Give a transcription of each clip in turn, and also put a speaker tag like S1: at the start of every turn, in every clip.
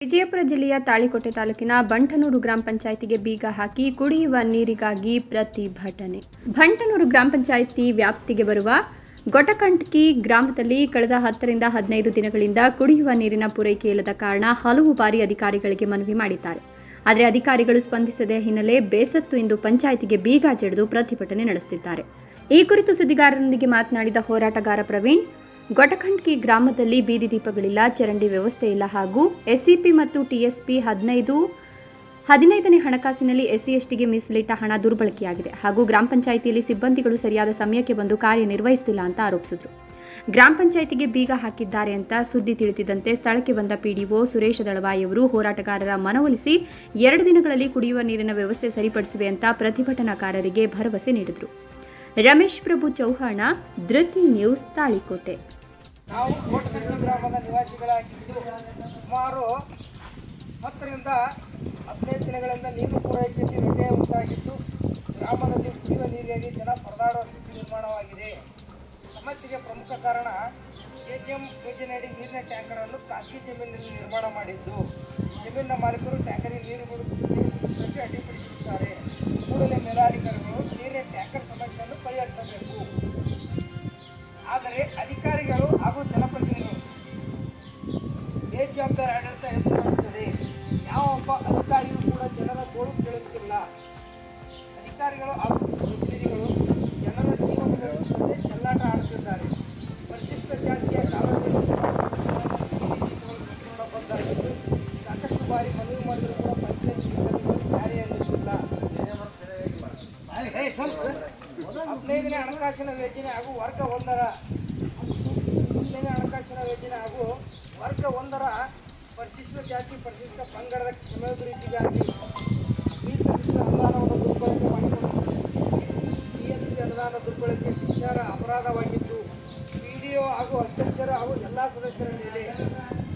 S1: ವಿಜಯಪುರ ಜಿಲ್ಲೆಯ ತಾಳಿಕೋಟೆ ತಾಲೂಕಿನ ಬಂಟನೂರು ಗ್ರಾಮ ಪಂಚಾಯಿತಿಗೆ ಬೀಗ ಹಾಕಿ ಕುಡಿಯುವ ನೀರಿಗಾಗಿ ಪ್ರತಿಭಟನೆ. ಬಂಟನೂರು ಗ್ರಾಮ ಪಂಚಾಯಿತಿ ವ್ಯಾಪ್ತಿಗೆ ಬರುವ ಗೊಟಕಂಟ್ಕಿ ಗ್ರಾಮದಲ್ಲಿ ಕಳೆದ ಹತ್ತರಿಂದ ಹದಿನೈದು ದಿನಗಳಿಂದ ಕುಡಿಯುವ ನೀರಿನ ಪೂರೈಕೆ ಇಲ್ಲದ ಕಾರಣ ಹಲವು ಬಾರಿ ಅಧಿಕಾರಿಗಳಿಗೆ ಮನವಿ ಮಾಡಿದ್ದಾರೆ. ಆದರೆ ಅಧಿಕಾರಿಗಳು ಸ್ಪಂದಿಸದ ಹಿನ್ನೆಲೆ ಬೇಸತ್ತು ಇಂದು ಪಂಚಾಯಿತಿಗೆ ಬೀಗ ಜಡಿದು ಪ್ರತಿಭಟನೆ ನಡೆಸುತ್ತಿದ್ದಾರೆ. ಈ ಕುರಿತು ಸುದ್ದಿಗಾರರೊಂದಿಗೆ ಮಾತನಾಡಿದ ಹೋರಾಟಗಾರ ಪ್ರವೀಣ್ ಗೊಟಖಂಡ್ಕಿ ಗ್ರಾಮದಲ್ಲಿ ಬೀದಿ ದೀಪಗಳಿಲ್ಲ, ಚರಂಡಿ ವ್ಯವಸ್ಥೆ ಇಲ್ಲ ಹಾಗೂ ಎಸ್ಸಿಪಿ ಮತ್ತು ಟಿಎಸ್ಪಿ ಹದಿನೈದು, ಹದಿನೈದನೇ ಹಣಕಾಸಿನಲ್ಲಿ ಎಸ್ಸಿ ಎಸ್ಟಿಗೆ ಮೀಸಲಿಟ್ಟ ಹಣ ದುರ್ಬಳಕೆಯಾಗಿದೆ ಹಾಗೂ ಗ್ರಾಮ ಪಂಚಾಯಿತಿಯಲ್ಲಿ ಸಿಬ್ಬಂದಿಗಳು ಸರಿಯಾದ ಸಮಯಕ್ಕೆ ಬಂದು ಕಾರ್ಯನಿರ್ವಹಿಸುತ್ತಿಲ್ಲ ಅಂತ ಆರೋಪಿಸಿದರು. ಗ್ರಾಮ ಪಂಚಾಯಿತಿಗೆ ಬೀಗ ಹಾಕಿದ್ದಾರೆ ಅಂತ ಸುದ್ದಿ ತಿಳಿದಿದ್ದಂತೆ ಸ್ಥಳಕ್ಕೆ ಬಂದ ಪಿಡಿಒ ಸುರೇಶ ದಳವಾಯಿ ಅವರು ಹೋರಾಟಗಾರರ ಮನವೊಲಿಸಿ ಎರಡು ದಿನಗಳಲ್ಲಿ ಕುಡಿಯುವ ನೀರಿನ ವ್ಯವಸ್ಥೆ ಸರಿಪಡಿಸುವೆ ಅಂತ ಪ್ರತಿಭಟನಾಕಾರರಿಗೆ ಭರವಸೆ ನೀಡಿದರು. ರಮೇಶ್ ಪ್ರಭು ಚೌಹಾಣ, ಧೃತಿ ನ್ಯೂಸ್ ತಾಳಿಕೋಟೆ.
S2: ನಾವು ಕೋಟಕಂಡಿ ಗ್ರಾಮದ ನಿವಾಸಿಗಳಾಗಿದ್ದು ಸುಮಾರು ಹತ್ತರಿಂದ ಹದಿನೈದು ದಿನಗಳಿಂದ ನೀರು ಪೂರೈಕೆಯಲ್ಲಿ ವ್ಯತ್ಯಯ ಉಂಟಾಗಿದ್ದು ಗ್ರಾಮದಲ್ಲಿ ಕುಡಿಯುವ ನೀರಿಗಾಗಿ ಜನ ಪರದಾಡುವ ಸ್ಥಿತಿ ನಿರ್ಮಾಣವಾಗಿದೆ. ಸಮಸ್ಯೆಗೆ ಪ್ರಮುಖ ಕಾರಣ ಎಂ ಯೋಜನೆಯಡಿ ನೀರಿನ ಟ್ಯಾಂಕರನ್ನು ಖಾಸಗಿ ಜಮೀನಿನಲ್ಲಿ ನಿರ್ಮಾಣ ಮಾಡಿದ್ದು. ಜಮೀನಿನ ಮಾಲೀಕರು ಟ್ಯಾಂಕರಿಗೆ ನೀರು ಬಿಡುವುದಕ್ಕೆ ಅಡ್ಡಿಪಡಿಸುತ್ತಾರೆ. ಕೂಡಲೇ ಮೇಲಾಧಿಕಾರಿಗಳು ಆಡಳಿತ ಮಾಡುತ್ತದೆ ಯಾವ ಒಬ್ಬ ಅಧಿಕಾರಿಯೂ ಕೂಡ ಜನರ ಗೋಳು ಕೇಳುತ್ತಿಲ್ಲ. ಅಧಿಕಾರಿಗಳು ಹಾಗೂ ಪ್ರತಿನಿಧಿಗಳು ಜನರ ಜೀವನದ ಜೊತೆ ಚೆಲ್ಲಾಟ ಆಡುತ್ತಿದ್ದಾರೆ. ಪರಿಶಿಷ್ಟ ಜಾತಿಯ ಕಾಲದಲ್ಲಿ ಸಾಕಷ್ಟು ಬಾರಿ ಮನವಿ ಮಾಡಿದರೂ ಕೂಡ ಪಂಚಾಯತ್ ಜಾರಿ ಅನ್ನಿಸುತ್ತಿಲ್ಲ ಹದಿನೈದನೇ ಹಣಕಾಸಿನ ಯೋಜನೆ ಹಾಗೂ ವರ್ಗ ಒಂದರ ಹದಿನೈದನೇ ಹಣಕಾಸಿನ ಯೋಜನೆ ಹಾಗೂ ವರ್ಗ ಒಂದರ ಪರಿಶಿಷ್ಟ ಜಾತಿ ಪರಿಶಿಷ್ಟ ಪಂಗಡದ ರೀತಿಗಾಗಿ ಮೀಸಲಿಟ್ಟ ಅನುದಾನವನ್ನು ದುರ್ಬಳಕೆ ಮಾಡಿಕೊಂಡು ಪಿ ಅನುದಾನ ದುರ್ಬಳಕೆ ಶಿಕ್ಷಾರ ಅಪರಾಧವಾಗಿದ್ದು ಪಿ ಡಿ ಒ ಹಾಗೂ ಅಧ್ಯಕ್ಷರ ಹಾಗೂ ಎಲ್ಲ ಸದಸ್ಯರ ಮೇಲೆ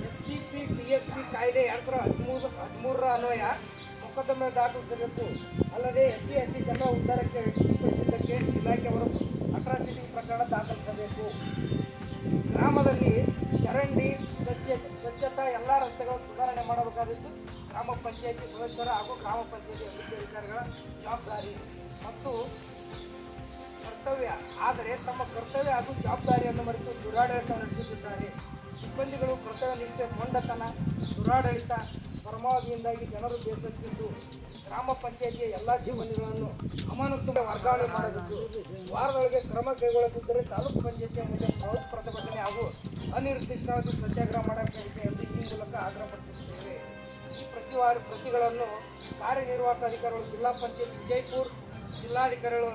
S2: S C P T S P ಕಾಯ್ದೆ ಎರಡು ಸಾವಿರದ ಹದಿಮೂರು, ಹದಿಮೂರರ ಅನ್ವಯ ಮೊಕದ್ದಮೆ ದಾಖಲಿಸಬೇಕು. ಅಲ್ಲದೆ ಎಸ್ ಸಿ ಎಸ್ ಟಿ ಜನ ಉದ್ಧಾರಕ್ಕೆ ಪಂಚಾಯತಿ ಸದಸ್ಯರ ಹಾಗೂ ಗ್ರಾಮ ಪಂಚಾಯಿತಿ ಅಭಿವೃದ್ಧಿ ಅಧಿಕಾರಿಗಳ ಜವಾಬ್ದಾರಿ ಮತ್ತು ಕರ್ತವ್ಯ. ಆದರೆ ತಮ್ಮ ಕರ್ತವ್ಯ ಹಾಗೂ ಜವಾಬ್ದಾರಿಯನ್ನು ಮರೆತು ದುರಾಡಳಿತ ನಡೆಸುತ್ತಿದ್ದಾರೆ. ಸಿಬ್ಬಂದಿಗಳು ಕರ್ತವ್ಯ ನಿಷ್ಠೆ, ಮೊಂಡತನ, ದುರಾಡಳಿತ, ಪರಮಾವಧಿಯಿಂದಾಗಿ ಜನರು ಬೇಸತ್ತಿದ್ದು, ಗ್ರಾಮ ಪಂಚಾಯಿತಿಯ ಎಲ್ಲ ಸಿಬ್ಬಂದಿಗಳನ್ನು ಅಮಾನತ್ತು ವರ್ಗಾವಣೆ ಮಾಡಬೇಕು. ವಾರದೊಳಗೆ ಕ್ರಮ ಕೈಗೊಳ್ಳದಿದ್ದರೆ ತಾಲೂಕು ಪಂಚಾಯಿತಿಯ ಮುಂದೆ ಬೃಹತ್ ಪ್ರತಿಭಟನೆ ಹಾಗೂ ಅನಿರ್ದಿಷ್ಟಾವಧಿ ಸತ್ಯಾಗ್ರಹ ಮಾಡಬೇಕಾಗಿದೆ ಎಂದು ಈ ಮೂಲಕ ಆಗ್ರಹಪಡಿಸುತ್ತೇವೆ ಈ ಪ್ರತಿವಾರ ಪ್ರತಿಗಳನ್ನು ಕಾರ್ಯನಿರ್ವಾಹಕ ಅಧಿಕಾರಿಗಳು ಜಿಲ್ಲಾ ಪಂಚಾಯತ್ ವಿಜಯಪುರ ಜಿಲ್ಲಾಧಿಕಾರಿಗಳು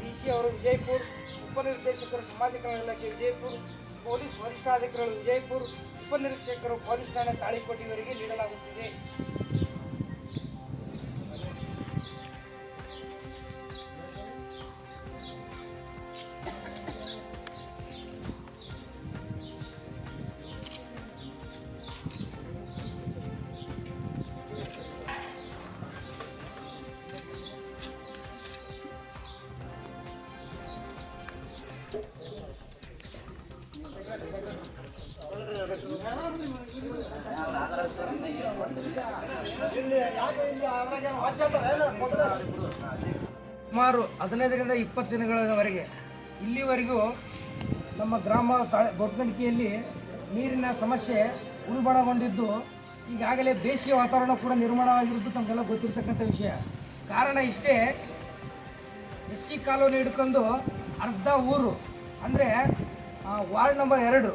S2: ಡಿ ಸಿ ಅವರು ವಿಜಯಪುರ ಉಪನಿರ್ದೇಶಕರು ಸಮಾಜ ಕಲ್ಯಾಣ ಇಲಾಖೆ ವಿಜಯಪುರ, ಪೊಲೀಸ್ ವರಿಷ್ಠಾಧಿಕಾರಿಗಳು ವಿಜಯಪುರ ಉಪನಿರೀಕ್ಷಕರು ಪೊಲೀಸ್ ಠಾಣೆ ತಾಳಿಕೋಟೆಯವರಿಗೆ ನೀಡಲಾಗುತ್ತಿದೆ. ಸುಮಾರು ಹದಿನೈದರಿಂದ ಇಪ್ಪತ್ತು ದಿನಗಳವರೆಗೆ ಇಲ್ಲಿವರೆಗೂ ನಮ್ಮ ಗ್ರಾಮ ತಾಳೆ ಗೊಟ್ಟಗಣಿಕೆಯಲ್ಲಿ ನೀರಿನ ಸಮಸ್ಯೆ ಉಲ್ಬಣಗೊಂಡಿದ್ದು, ಈಗಾಗಲೇ ಬೇಸಿಗೆ ವಾತಾವರಣ ಕೂಡ ನಿರ್ಮಾಣವಾಗಿರುವುದು ತಮಗೆಲ್ಲ ಗೊತ್ತಿರತಕ್ಕಂಥ ವಿಷಯ. ಕಾರಣ ಇಷ್ಟೇ, ಎಸ್ ಸಿ ಕಾಲೋನಿ ಹಿಡ್ಕೊಂಡು ಅರ್ಧ ಊರು, ಅಂದರೆ ವಾರ್ಡ್ ನಂಬರ್ ಎರಡು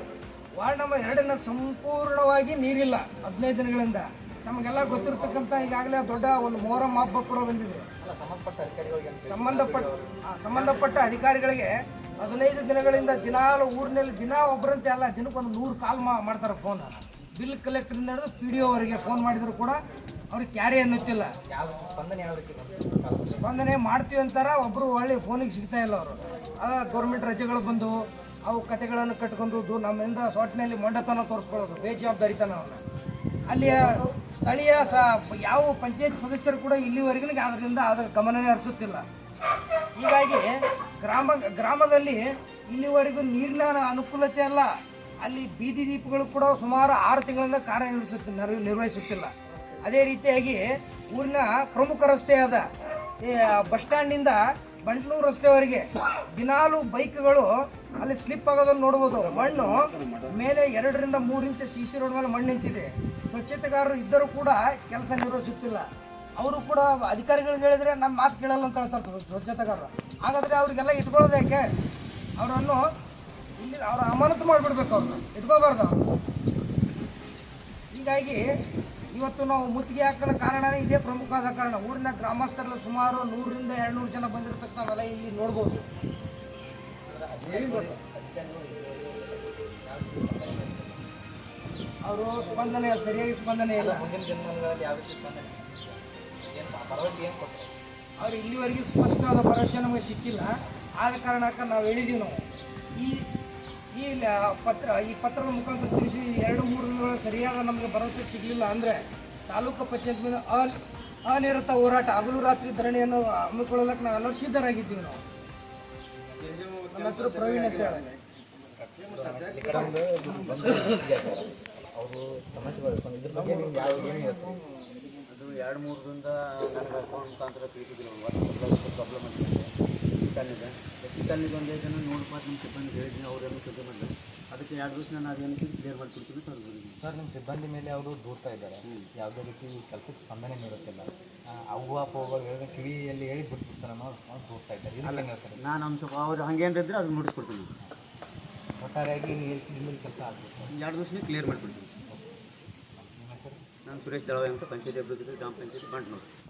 S2: ವಾರ್ಡ್ ನಂಬರ್ ಎರಡನ್ನ ಸಂಪೂರ್ಣವಾಗಿ ನೀರಿಲ್ಲ ಹದಿನೈದು ದಿನಗಳಿಂದ. ನಮಗೆಲ್ಲ ಗೊತ್ತಿರ್ತಕ್ಕಂಥ ಈಗಾಗಲೇ ದೊಡ್ಡ ಒಂದು ಮೋರಂ ಹಬ್ಬ ಕೂಡ ಬಂದಿದೆ. ಸಂಬಂಧಪಟ್ಟ ಸಂಬಂಧಪಟ್ಟ ಅಧಿಕಾರಿಗಳಿಗೆ ಹದಿನೈದು ದಿನಗಳಿಂದ ದಿನಾಲು ಊರಿನಲ್ಲಿ ದಿನ ಒಬ್ಬರಂತೆ ಅಲ್ಲ ದಿನಕ್ಕೊಂದು ನೂರು ಕಾಲ್ ಮಾಡ್ತಾರೆ ಫೋನ್ ಬಿಲ್ ಕಲೆಕ್ಟರಿಂದ ಹಿಡಿದು ಪಿ ಡಿ ಅವರಿಗೆ ಫೋನ್ ಮಾಡಿದ್ರು ಕೂಡ ಅವ್ರಿಗೆ ಕ್ಯಾರಿ ಅನ್ನುತ್ತಿಲ್ಲ. ಸ್ಪಂದನೆ ಮಾಡ್ತೀವಿ ಅಂತಾರ ಒಬ್ಬರು ಒಳ್ಳೆ ಫೋನಿಗೆ ಸಿಗ್ತಾ ಇಲ್ಲ ಅವರು. ಅದ ಗೌರ್ಮೆಂಟ್ ರಜೆಗಳು ಬಂದು ಅವು ಕತೆಗಳನ್ನು ಕಟ್ಕೊಂಡು ದೂ- ನಮ್ಮಿಂದ ಸೊಟ್ಟಿನಲ್ಲಿ ಮೊಂಡತನ ತೋರಿಸ್ಕೊಳ್ಳೋದು, ಬೇಜವಾಬ್ದಾರಿತನವನ್ನು. ಅಲ್ಲಿಯ ಸ್ಥಳೀಯ ಸ ಯಾವ ಪಂಚಾಯತ್ ಸದಸ್ಯರು ಕೂಡ ಇಲ್ಲಿವರೆಗೂ ಅದರಿಂದ ಅದರ ಗಮನನೇ ಹರಿಸುತ್ತಿಲ್ಲ. ಹೀಗಾಗಿ ಗ್ರಾಮ, ಗ್ರಾಮದಲ್ಲಿ ಇಲ್ಲಿವರೆಗೂ ನೀರಿನ ಅನುಕೂಲತೆ ಅಲ್ಲ. ಅಲ್ಲಿ ಬೀದಿ ದೀಪಗಳು ಕೂಡ ಸುಮಾರು ಆರು ತಿಂಗಳಿಂದ ಕಾರ್ಯನಿರ್ವಹಿಸುತ್ತ ನಿರ್ವ- ನಿರ್ವಹಿಸುತ್ತಿಲ್ಲ. ಅದೇ ರೀತಿಯಾಗಿ ಊರಿನ ಪ್ರಮುಖ ರಸ್ತೆಯಾದ ಬಸ್ ಸ್ಟ್ಯಾಂಡ್ನಿಂದ ಬಂಟ್ನೂರು ರಸ್ತೆವರೆಗೆ ದಿನಾಲು ಬೈಕ್ಗಳು ಅಲ್ಲಿ ಸ್ಲಿಪ್ ಆಗೋದನ್ನು ನೋಡ್ಬೋದು. ಮಣ್ಣು ಮೇಲೆ ಎರಡರಿಂದ ಮೂರು ಇಂಚ್ ಸಿ ಸಿ ರೋಡ್ ಮೇಲೆ ಮಣ್ಣು ನಿಂತಿದೆ. ಸ್ವಚ್ಛತೆಗಾರರು ಇದ್ದರೂ ಕೂಡ ಕೆಲಸ ನಿರ್ವಹಿಸುತ್ತಿಲ್ಲ. ಅವರು ಕೂಡ ಅಧಿಕಾರಿಗಳು ಹೇಳಿದ್ರೆ ನಮ್ಮ ಮಾತು ಕೇಳಲ್ಲ ಅಂತ ಹೇಳ್ತಾರೆ ಸ್ವಚ್ಛತೆಗಾರರು. ಹಾಗಾದ್ರೆ ಅವ್ರಿಗೆಲ್ಲ ಇಟ್ಕೊಳ್ಳೋದು ಯಾಕೆ? ಅವರನ್ನು ಇಲ್ಲಿ ಅವ್ರ ಅಮಾನತು ಮಾಡಿಬಿಡ್ಬೇಕು ಅವ್ರನ್ನ. ಇಟ್ಕೋಬಾರ್ದು ಹೀಗಾಗಿ ಇವತ್ತು ನಾವು ಮುತ್ತಿಗೆ ಹಾಕಲು ಕಾರಣ ಇದೇ ಪ್ರಮುಖವಾದ ಕಾರಣ. ಊರಿನ ಗ್ರಾಮಸ್ಥರಲ್ಲಿ ಸುಮಾರು ನೂರರಿಂದ ಎರಡ್ನೂರು ಜನ ಬಂದಿರತಕ್ಕ ನಾವೆಲ್ಲ ಇಲ್ಲಿ ನೋಡ್ಬೋದು. ಅವರು ಸ್ಪಂದನೆ ಇಲ್ಲ, ಸರಿಯಾಗಿ ಸ್ಪಂದನೆ ಇಲ್ಲ.
S3: ಮುಂದಿನ ಜನ್ಮಗಳಲ್ಲಿ ಯಾವ ರೀತಿ ಸ್ಪಂದನೆ ಭರವಸೆ ಏನು
S2: ಅವ್ರು ಇಲ್ಲಿವರೆಗೂ ಸ್ಪಷ್ಟವಾದ ಭರವಸೆ ನಮಗೆ ಸಿಕ್ಕಿಲ್ಲ. ಆದ ಕಾರಣಕ್ಕೆ ನಾವು ಹೇಳಿದ್ದೀವಿ ನಾವು. ಈ ಈ ಪತ್ರ ಈ ಪತ್ರದ ಮುಖಾಂತರ ತಿಳಿಸಿ ಎರಡು ಸರಿಯಾದ ನಮಗೆ ಭರವಸೆ ಸಿಗಲಿಲ್ಲ ಅಂದರೆ ತಾಲೂಕು ಪಂಚಾಯತ್ ಮೇಲೆ ಅನ್ ಅನಿರತ ಹೋರಾಟ ಹಗಲು ರಾತ್ರಿ ಧರಣಿಯನ್ನು ಹಮ್ಮಿಕೊಳ್ಳಲಕ್ಕೆ ನಾವೆಲ್ಲರೂ ಸಿದ್ಧರಾಗಿದ್ದೀವಿ ನಾವು. ನಮ್ಮ ಹೆಸರು ಪ್ರವೀಣ್ ಅಂತ ಹೇಳಿ.
S3: ಅವರು
S4: ಅದು ಎರಡು ಮೂರು ದಿನದ ನನಗೆ ಅಕೌಂಟ್ ಮುಖಾಂತರ ತಿಳಿಸಿದ್ರು. ಪ್ರಾಬ್ಲಮ್ ಅಂತ ಚಿಕನ್ನಿದೆ ಚಿಕನ್ನಿಗೆ ಒಂದು ಜನ ನೋಡಪ್ಪ ನಿಮ್ಮ ಸಿಬ್ಬಂದಿ ಹೇಳಿದ್ದೀನಿ ಅವರೇನು ಕೆಲಸ ಮಾಡಿದ್ರು ಅದಕ್ಕೆ ಎರಡು ದಿವಸ ನಾನು ಅದೇನು ಕ್ಲಿಯರ್ ಮಾಡಿಕೊಡ್ತೀನಿ ಅವ್ರಿಗೆ
S3: ಸರ್ ನಿಮ್ಮ ಸಿಬ್ಬಂದಿ ಮೇಲೆ ಅವರು ದೂರ್ತಾ ಇದ್ದಾರೆ. ಯಾವುದೇ ರೀತಿ ಕೆಲಸಕ್ಕೆ ಸ್ಪಂದನೆ ನೀಡುತ್ತಿಲ್ಲ. ಆ, ಅವ್ವ ಅಪ್ಪ ಹೇಳಿದ ಕಿವಿಯಲ್ಲಿ ಹೇಳಿ ಬಿಟ್ಬಿಡ್ತಾರೆ ಅನ್ನೋ ಅವ್ರು ದೂರ್ತಾ ಇದ್ದಾರೆ. ಇಲ್ಲ
S4: ನಾನು ಒಂದು ಸ್ವಲ್ಪ ಅವ್ರು ಹಂಗೇನಿದ್ರೆ ಅದನ್ನ ನೋಡಿಸ್ಕೊಡ್ತೀನಿ
S3: ಒಟ್ಟಾರೆಯಾಗಿ ನಿಮ್ಮಲ್ಲಿ ಕೆಲಸ ಆಗಬೇಕು.
S4: ಎರಡು ದಿವಸನೇ ಕ್ಲಿಯರ್ ಮಾಡಿಕೊಡ್ತೀನಿ.
S3: ನಿಮ್ಮ ಹೆಸರು?
S4: ನಾನು ಸುರೇಶ್ ದಳವಾಯಿ ಅಂತ ಪಂಚಾಯತಿ ಅಭಿವೃದ್ಧಿ ಗ್ರಾಮ ಪಂಚಾಯತಿ ಬಂಟ್ನೂರು